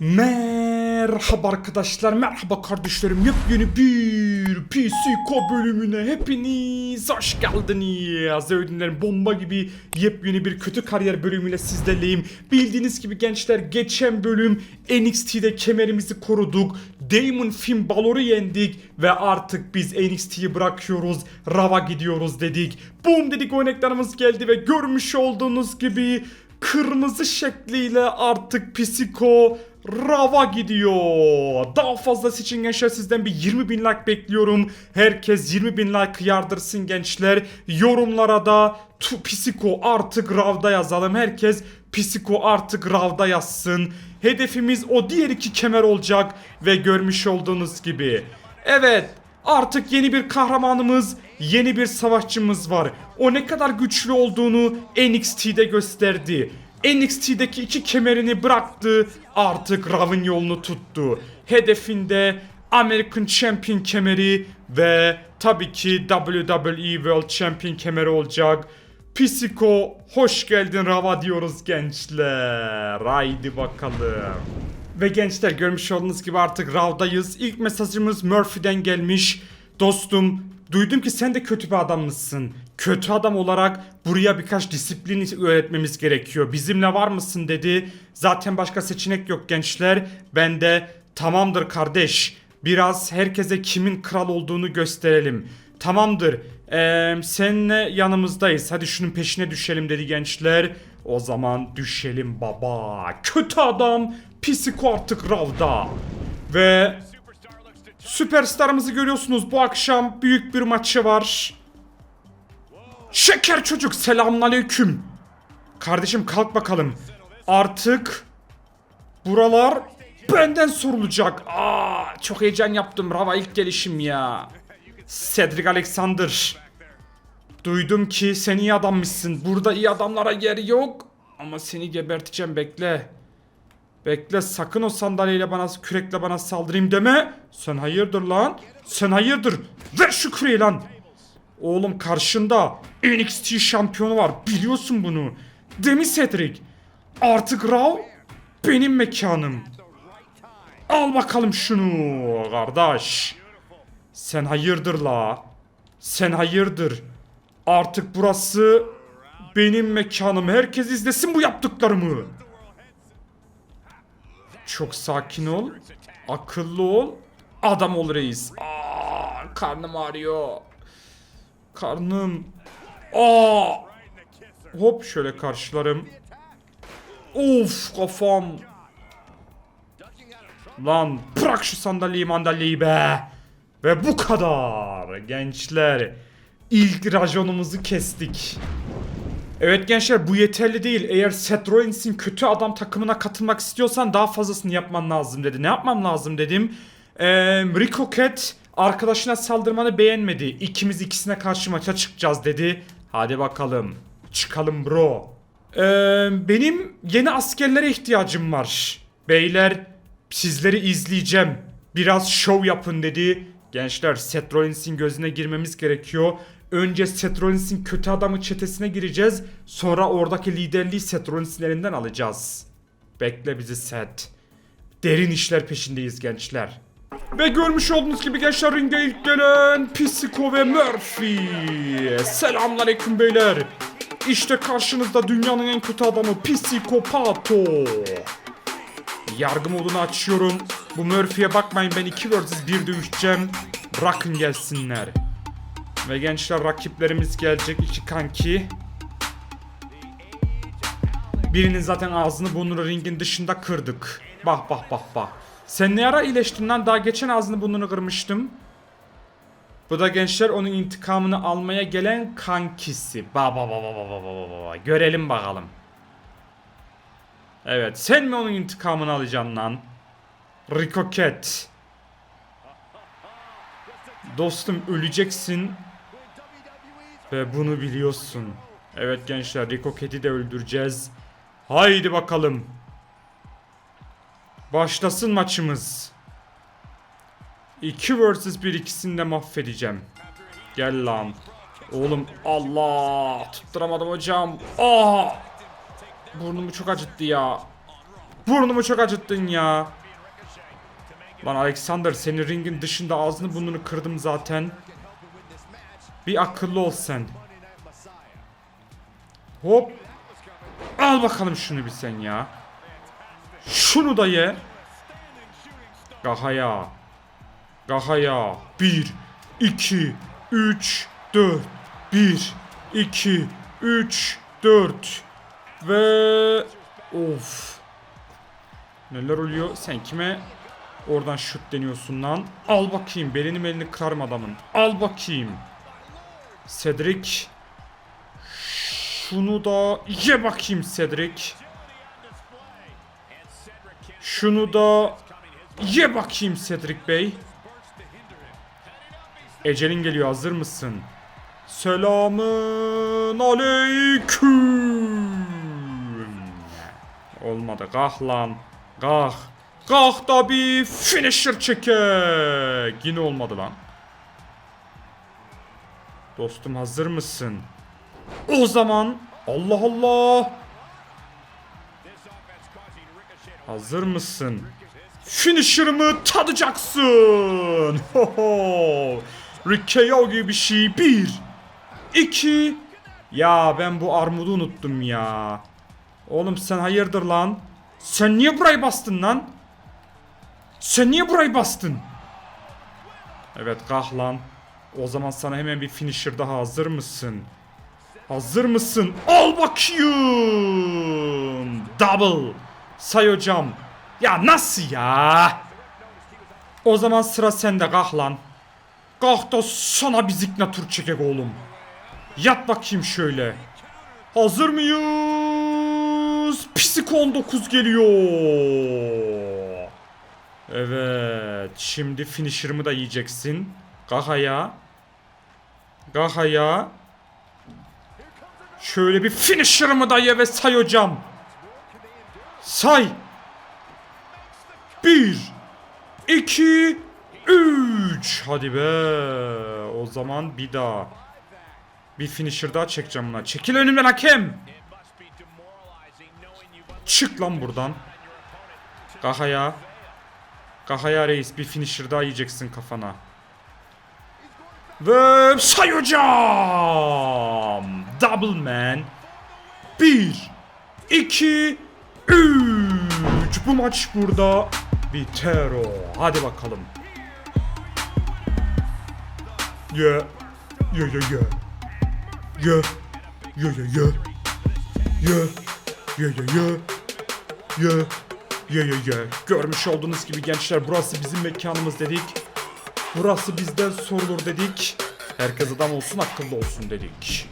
Merhaba arkadaşlar, merhaba kardeşlerim. Yepyeni bir PSK bölümüne hepiniz hoş geldiniz. Ödünlerim bomba gibi yepyeni bir kötü kariyer bölümüyle sizlerleyim. Bildiğiniz gibi gençler geçen bölüm NXT'de kemerimizi koruduk. Damon Finn Balor'u yendik ve artık biz NXT'yi bırakıyoruz. Rava gidiyoruz dedik. Boom dedik örneklerimiz geldi ve görmüş olduğunuz gibi kırmızı şekliyle artık Psiko Rava gidiyor. Daha fazlası için gençler sizden bir 20 bin like bekliyorum. Herkes 20 bin like yardırsın gençler. Yorumlara da tu Psiko artık Rav'da yazalım. Herkes Psiko artık Rav'da yazsın. Hedefimiz o diğer iki kemer olacak ve görmüş olduğunuz gibi. Evet Artık yeni bir kahramanımız, yeni bir savaşçımız var. O ne kadar güçlü olduğunu NXT'de gösterdi. NXT'deki iki kemerini bıraktı, artık Rav'ın yolunu tuttu. Hedefinde American Champion kemeri ve tabii ki WWE World Champion kemeri olacak. Psiko hoş geldin Rava diyoruz gençler. Haydi bakalım. Ve gençler görmüş olduğunuz gibi artık Rav'dayız. İlk mesajımız Murphy'den gelmiş. Dostum duydum ki sen de kötü bir adam mısın? Kötü adam olarak buraya birkaç disiplin öğretmemiz gerekiyor. Bizimle var mısın dedi. Zaten başka seçenek yok gençler. Ben de tamamdır kardeş. Biraz herkese kimin kral olduğunu gösterelim. Tamamdır. Ee, seninle yanımızdayız. Hadi şunun peşine düşelim dedi gençler. O zaman düşelim baba. Kötü adam Psiko artık Rav'da. Ve süperstarımızı görüyorsunuz bu akşam büyük bir maçı var. Şeker çocuk selamünaleyküm. Kardeşim kalk bakalım. Artık buralar benden sorulacak. Aa, çok heyecan yaptım. Rava ilk gelişim ya. Cedric Alexander. Duydum ki sen iyi adammışsın. Burada iyi adamlara yer yok. Ama seni geberteceğim bekle. Bekle sakın o sandalyeyle bana kürekle bana saldırayım deme. Sen hayırdır lan? Sen hayırdır? Ver şu küreği lan. Oğlum karşında NXT şampiyonu var. Biliyorsun bunu. Demi Cedric. Artık Raw benim mekanım. Al bakalım şunu kardeş. Sen hayırdır la? Sen hayırdır? Artık burası benim mekanım. Herkes izlesin bu yaptıklarımı. Çok sakin ol. Akıllı ol. Adam ol reis. Aa, karnım ağrıyor. Karnım. Aa! Hop şöyle karşılarım. Of kafam. Lan bırak şu sandalyeyi mandalyeyi be. Ve bu kadar gençler. İlk rajonumuzu kestik. Evet gençler bu yeterli değil. Eğer Seth Rollins'in kötü adam takımına katılmak istiyorsan daha fazlasını yapman lazım dedi. Ne yapmam lazım dedim. Ee, Rico Cat arkadaşına saldırmanı beğenmedi. İkimiz ikisine karşı maça çıkacağız dedi. Hadi bakalım. Çıkalım bro. Ee, benim yeni askerlere ihtiyacım var. Beyler sizleri izleyeceğim. Biraz şov yapın dedi. Gençler Seth Rollins'in gözüne girmemiz gerekiyor. Önce Seth Rollins'in kötü adamı çetesine gireceğiz. Sonra oradaki liderliği Seth Rollins'in elinden alacağız. Bekle bizi Seth. Derin işler peşindeyiz gençler. Ve görmüş olduğunuz gibi gençler ringe ilk gelen Psiko ve Murphy. Selamünaleyküm beyler. İşte karşınızda dünyanın en kötü adamı Psikopato. Yargı modunu açıyorum. Bu Murphy'ye bakmayın ben 2 vs 1 dövüşeceğim. Bırakın gelsinler. Ve gençler rakiplerimiz gelecek iki kanki. Birinin zaten ağzını burnunu ringin dışında kırdık. Bak bak bak bak. Sen ne ara iyileştin lan? Daha geçen ağzını burnunu kırmıştım. Bu da gençler onun intikamını almaya gelen kankisi. Ba ba ba ba ba ba ba ba. Görelim bakalım. Evet sen mi onun intikamını alacaksın lan? Rikoket. Dostum öleceksin. Ve bunu biliyorsun. Evet gençler Rikoket'i de öldüreceğiz. Haydi bakalım. Başlasın maçımız. 2 vs 1 ikisini de mahvedeceğim. Gel lan. Oğlum Allah tutturamadım hocam. Aa! Burnumu çok acıttı ya. Burnumu çok acıttın ya. Lan Alexander senin ringin dışında ağzını burnunu kırdım zaten. Bir akıllı ol sen. Hop. Al bakalım şunu bir sen ya. Şunu da ye. Gahaya. Gahaya. 1, 2, 3, 4. 1, 2, 3, 4. Ve... Of. Neler oluyor? Sen kime oradan şut deniyorsun lan? Al bakayım. Belini belini kırarım adamın. Al bakayım. Cedric. Şunu da ye bakayım Cedric. Şunu da ye bakayım Cedric Bey. Ecelin geliyor hazır mısın? Selamın aleyküm. Olmadı kah lan. Kah. Kah da bir finisher çekek. Yine olmadı lan. Dostum hazır mısın? O zaman Allah Allah. Hazır mısın? Finisher'ımı tadacaksın. Ho ho. Rick KO gibi bir şey. Bir. iki. Ya ben bu armudu unuttum ya. Oğlum sen hayırdır lan? Sen niye burayı bastın lan? Sen niye burayı bastın? Evet kah lan. O zaman sana hemen bir finisher daha hazır mısın? Hazır mısın? Al bakayım. Double. Say hocam. Ya nasıl ya? O zaman sıra sende kalk lan. Kalk da sana bir ziknatur çekek oğlum. Yat bakayım şöyle. Hazır mıyız? Psiko 19 geliyor. Evet. Şimdi finisher'ımı da yiyeceksin. Kalk ayağa. Kalk ayağa. Şöyle bir finisher'ımı da ye ve say hocam. Say. Bir. iki, Üç. Hadi be. O zaman bir daha. Bir finisher daha çekeceğim buna. Çekil önümden hakem. Çık lan buradan. Kahaya. Kahaya reis bir finisher daha yiyeceksin kafana. Ve say hocam. Double man. Bir. iki, Üç. Bu maç burada biter o. Hadi bakalım. Ye. Ye ye ye. Ye. Ye ye ye. Ye. Ye ye ye. Ye. Ye ye ye. Görmüş olduğunuz gibi gençler burası bizim mekanımız dedik. Burası bizden sorulur dedik. Herkes adam olsun akıllı olsun dedik.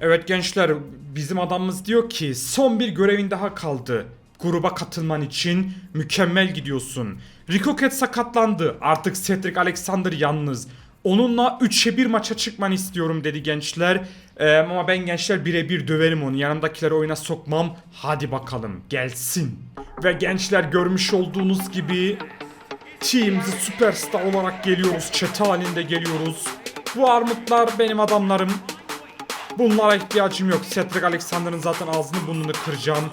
Evet gençler bizim adamımız diyor ki son bir görevin daha kaldı. Gruba katılman için mükemmel gidiyorsun. Rikoket sakatlandı. Artık Cedric Alexander yalnız. Onunla 3'e 1 maça çıkmanı istiyorum dedi gençler. Ee, ama ben gençler birebir döverim onu. Yanımdakileri oyuna sokmam. Hadi bakalım gelsin. Ve gençler görmüş olduğunuz gibi Team'si süperstar olarak geliyoruz. Çete halinde geliyoruz. Bu armutlar benim adamlarım. Bunlara ihtiyacım yok. Cedric Alexander'ın zaten ağzını burnunu kıracağım.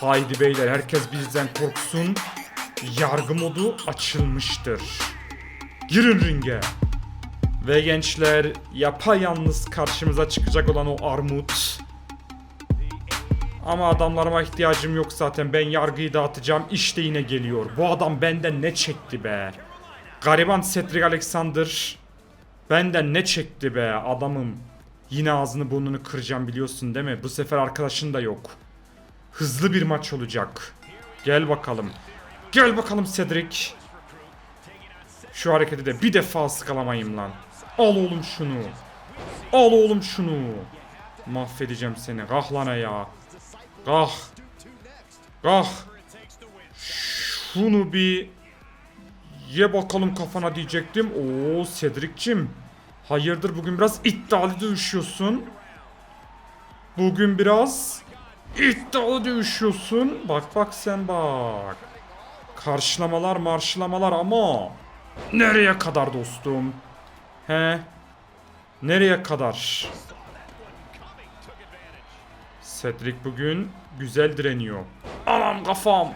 Haydi beyler herkes bizden korksun. Yargı modu açılmıştır. Girin ringe. Ve gençler yapayalnız karşımıza çıkacak olan o armut. Ama adamlarıma ihtiyacım yok zaten. Ben yargıyı dağıtacağım. İşte yine geliyor. Bu adam benden ne çekti be. Gariban Cedric Alexander. Benden ne çekti be adamım. Yine ağzını burnunu kıracağım biliyorsun değil mi? Bu sefer arkadaşın da yok. Hızlı bir maç olacak. Gel bakalım. Gel bakalım Cedric. Şu hareketi de bir defa sıkalamayayım lan. Al oğlum şunu. Al oğlum şunu. Mahvedeceğim seni. Kah lan ya. Kah. Kah. Şunu bir ye bakalım kafana diyecektim. Oo Cedric'cim. Hayırdır bugün biraz iddialı dövüşüyorsun. Bugün biraz iddialı dövüşüyorsun. Bak bak sen bak. Karşılamalar marşlamalar ama nereye kadar dostum? He? Nereye kadar? Cedric bugün güzel direniyor. Anam kafam.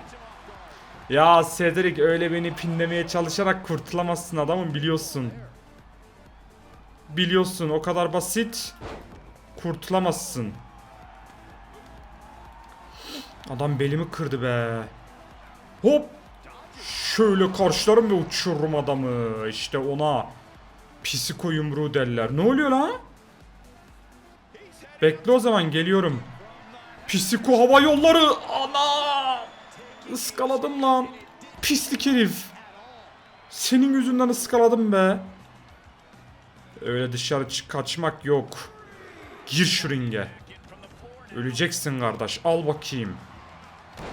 Ya Cedric öyle beni pinlemeye çalışarak kurtulamazsın adamım biliyorsun. Biliyorsun o kadar basit. Kurtulamazsın. Adam belimi kırdı be. Hop. Şöyle karşılarım ve uçururum adamı. İşte ona psiko yumruğu derler. Ne oluyor lan? Bekle o zaman geliyorum. Psiko hava yolları. Ana! Iskaladım lan. Pislik herif. Senin yüzünden ıskaladım be. Öyle dışarı çık kaçmak yok. Gir şu ringe. Öleceksin kardeş. Al bakayım.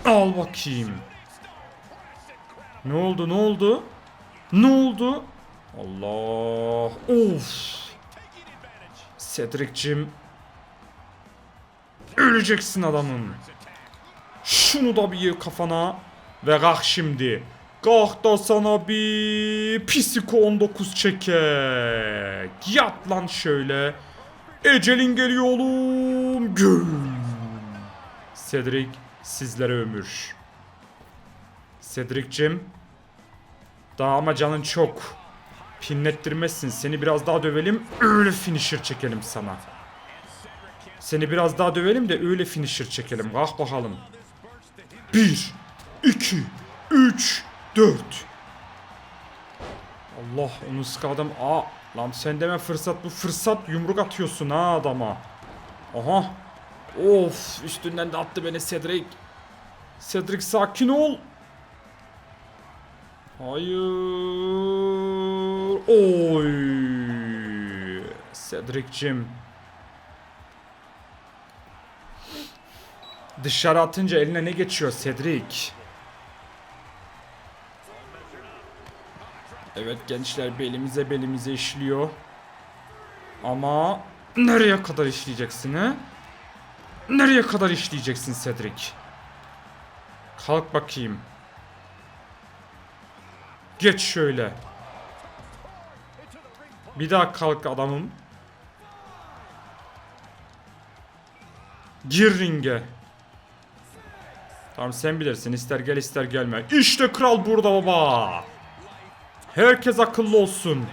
Al bakayım. Ne oldu ne oldu? Ne oldu? Allah. Of. Cedric'cim. Öleceksin adamım. Şunu da bir kafana. Ve kalk şimdi. Kalk da sana bir psiko 19 çekek. Yat lan şöyle. Ecelin geliyor oğlum. Güm. Cedric sizlere ömür. Cedric'cim. Daha ama canın çok. Pinlettirmezsin. Seni biraz daha dövelim. Öyle finisher çekelim sana. Seni biraz daha dövelim de öyle finisher çekelim. Kalk bakalım. 1, 2, 3, 4. Allah onu sıkadım. Aa lan sen deme fırsat bu fırsat yumruk atıyorsun ha adama. Aha. Of üstünden de attı beni Cedric. Cedric sakin ol. Hayır. Oy. Cedric'cim. Dışarı atınca eline ne geçiyor Cedric? Evet gençler belimize belimize işliyor. Ama nereye kadar işleyeceksin he? Nereye kadar işleyeceksin Cedric? Kalk bakayım. Geç şöyle. Bir daha kalk adamım. Gir ringe. Tamam sen bilirsin ister gel ister gelme. İşte kral burada baba. Herkes akıllı olsun.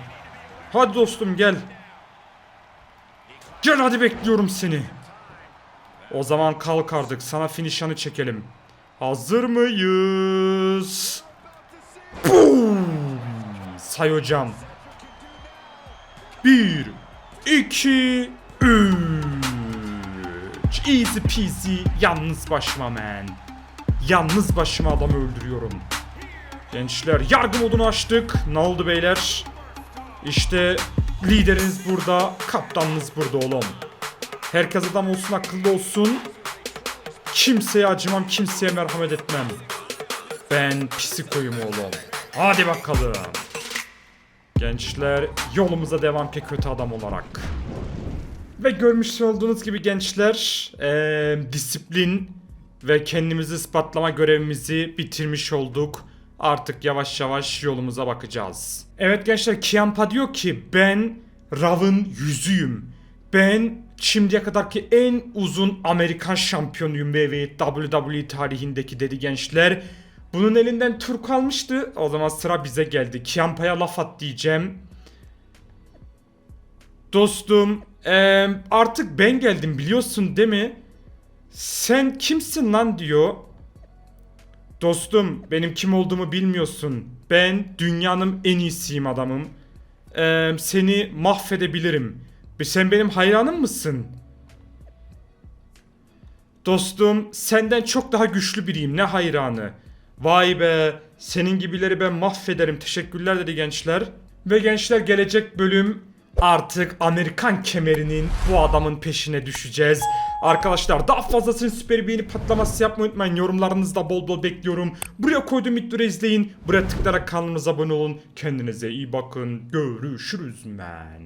Hadi dostum gel. Gel hadi bekliyorum seni. O zaman kalk artık sana finişanı çekelim. Hazır mıyız? Boom! Say hocam. Bir, iki, üç. Easy peasy. Yalnız başıma man. Yalnız başıma adam öldürüyorum. Gençler yargı modunu açtık. Ne oldu beyler? İşte lideriniz burada, kaptanınız burada oğlum. Herkes adam olsun, akıllı olsun. Kimseye acımam, kimseye merhamet etmem. Ben psikoyum oğlum. Hadi bakalım. Gençler yolumuza devam ki kötü adam olarak. Ve görmüş olduğunuz gibi gençler eee, disiplin ve kendimizi ispatlama görevimizi bitirmiş olduk. Artık yavaş yavaş yolumuza bakacağız. Evet gençler Kiampa diyor ki ben Rav'ın yüzüyüm. Ben şimdiye kadarki en uzun Amerikan şampiyonuyum ve WWE tarihindeki dedi gençler. Bunun elinden tur kalmıştı. O zaman sıra bize geldi. Kiampa'ya laf at diyeceğim. Dostum artık ben geldim biliyorsun değil mi? Sen kimsin lan diyor. Dostum benim kim olduğumu bilmiyorsun. Ben dünyanın en iyisiyim adamım. Eee, seni mahvedebilirim. Ve Sen benim hayranım mısın? Dostum senden çok daha güçlü biriyim ne hayranı. Vay be senin gibileri ben mahvederim teşekkürler dedi gençler. Ve gençler gelecek bölüm artık Amerikan kemerinin bu adamın peşine düşeceğiz. Arkadaşlar daha fazlasını süper beğeni patlaması yapmayı unutmayın. Yorumlarınızda bol bol bekliyorum. Buraya koyduğum videoları izleyin. Buraya tıklayarak kanalımıza abone olun. Kendinize iyi bakın. Görüşürüz men.